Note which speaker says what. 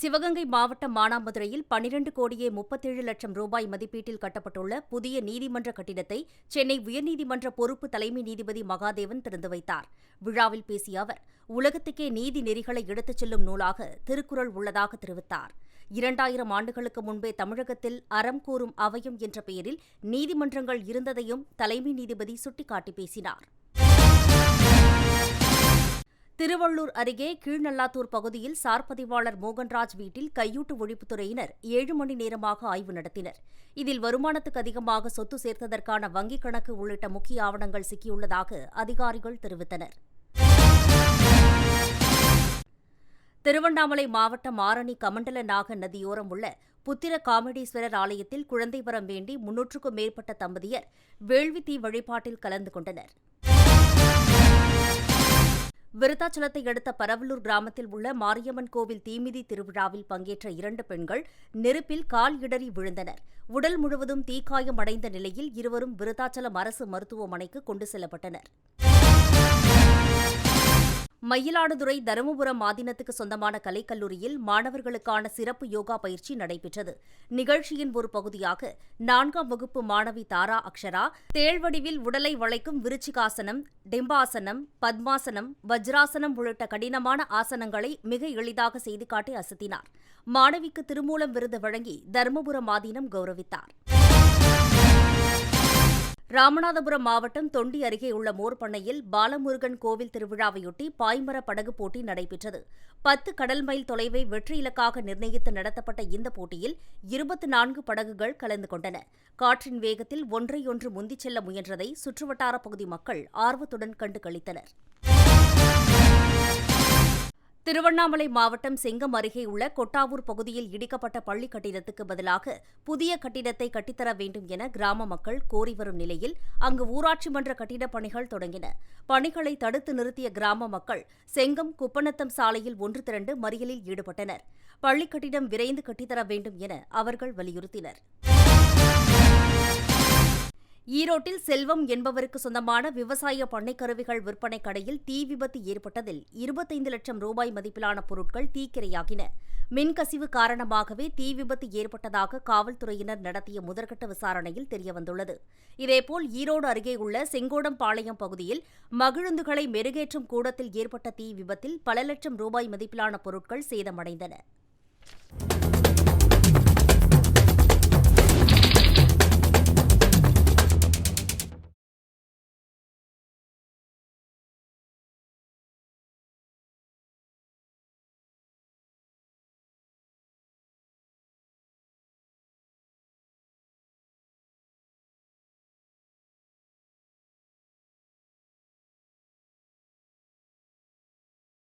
Speaker 1: சிவகங்கை மாவட்டம் மானாமதுரையில் பனிரண்டு கோடியே முப்பத்தேழு லட்சம் ரூபாய் மதிப்பீட்டில் கட்டப்பட்டுள்ள புதிய நீதிமன்ற கட்டிடத்தை சென்னை உயர்நீதிமன்ற பொறுப்பு தலைமை நீதிபதி மகாதேவன் திறந்து வைத்தார். விழாவில் பேசிய அவர் உலகத்துக்கே நீதி நெறிகளை எடுத்துச் செல்லும் நூலாக திருக்குறள் உள்ளதாக தெரிவித்தார். இரண்டாயிரம் ஆண்டுகளுக்கு முன்பே தமிழகத்தில் அறம் கூறும் அவயம் என்ற பெயரில் நீதிமன்றங்கள் இருந்ததையும் தலைமை நீதிபதி சுட்டிக்காட்டி பேசினார். திருவள்ளூர் அருகே கீழ்நல்லாத்தூர் பகுதியில் சார் பதிவாளர் மோகன்ராஜ் வீட்டில் கையூட்டு ஒழிப்புத்துறையினர் ஏழு மணி நேரமாக ஆய்வு நடத்தினர். இதில் வருமானத்துக்கு அதிகமாக சொத்து சேர்த்ததற்கான வங்கிக் கணக்கு உள்ளிட்ட முக்கிய ஆவணங்கள் சிக்கியுள்ளதாக அதிகாரிகள் தெரிவித்தனர். திருவண்ணாமலை மாவட்டம் ஆரணி கமண்டல நாக நதியோரம் உள்ள புத்திர காமெடீஸ்வரர் ஆலயத்தில் குழந்தை வரம் வேண்டி முன்னூற்றுக்கும் மேற்பட்ட தம்பதியர் வேள்வி தீ வழிபாட்டில் கலந்து கொண்டனர். விருத்தாச்சலத்தை அடுத்த பரவலூர் கிராமத்தில் உள்ள மாரியம்மன் கோவில் தீமிதி திருவிழாவில் பங்கேற்ற இரண்டு பெண்கள் நெருப்பில் கால் இடறி விழுந்தனர். உடல் முழுவதும் தீக்காயம் அடைந்த நிலையில் இருவரும் விருத்தாச்சலம் அரசு மருத்துவமனைக்கு கொண்டு செல்லப்பட்டனர். மயிலாடுதுறை தருமபுரம் ஆதீனத்துக்கு சொந்தமான கலைக்கல்லூரியில் மாணவர்களுக்கான சிறப்பு யோகா பயிற்சி நடைபெற்றது. நிகழ்ச்சியின் ஒரு பகுதியாக நான்காம் வகுப்பு மாணவி தாரா அக்ஷரா தேழ்வடிவில் உடலை வளைக்கும் விருச்சிகாசனம் டிம்பாசனம் பத்மாசனம் வஜ்ராசனம் உள்ளிட்ட கடினமான ஆசனங்களை மிக எளிதாக செய்து காட்டி அசத்தினார். மாணவிக்கு திருமூலம் விருது வழங்கி தருமபுரம் ஆதீனம் கௌரவித்தார். ராமநாதபுரம் மாவட்டம் தொண்டி அருகே உள்ள மோர்பண்ணையில் பாலமுருகன் கோவில் திருவிழாவையொட்டி பாய்மர படகு போட்டி நடைபெற்றது. பத்து கடல் மைல் தொலைவை வெற்றி இலக்காக நிர்ணயித்து நடத்தப்பட்ட இந்த போட்டியில் இருபத்தி நான்கு படகுகள் கலந்து கொண்டன. காற்றின் வேகத்தில் ஒன்றையொன்று முந்திச் செல்ல முயன்றதை சுற்றுவட்டார பகுதி மக்கள் ஆர்வத்துடன் கண்டு களித்தனர் திருவண்ணாமலை மாவட்டம் செங்கம் அருகே உள்ள கொட்டாவூர் பகுதியில் இடிக்கப்பட்ட பள்ளி கட்டிடத்துக்கு பதிலாக புதிய கட்டிடத்தை கட்டித்தர வேண்டும் என கிராம மக்கள் கோரி வரும் நிலையில் அங்கு ஊராட்சி மன்ற கட்டிடப் பணிகள் தொடங்கின. பணிகளை தடுத்து நிறுத்திய கிராம மக்கள் செங்கம் குப்பநத்தம் சாலையில் ஒன்று திரண்டு மறியலில் ஈடுபட்டனர். பள்ளி கட்டிடம் விரைந்து கட்டித்தர வேண்டும் என அவர்கள் வலியுறுத்தினர். ஈரோட்டில் செல்வம் என்பவருக்கு சொந்தமான விவசாய பண்ணை கருவிகள் விற்பனை கடையில் தீ விபத்து ஏற்பட்டதில் இருபத்தைந்து லட்சம் ரூபாய் மதிப்பிலான பொருட்கள் தீக்கிரையாகின. மின்கசிவு காரணமாகவே தீ விபத்து ஏற்பட்டதாக காவல்துறையினர் நடத்திய முதற்கட்ட விசாரணையில் தெரியவந்துள்ளது. இதேபோல் ஈரோடு அருகே உள்ள செங்கோடம்பாளையம் பகுதியில் மகிழுந்துகளை மெருகேற்றும் கூடத்தில் ஏற்பட்ட தீ விபத்தில் பல லட்சம் ரூபாய் மதிப்பிலான பொருட்கள் சேதமடைந்தன.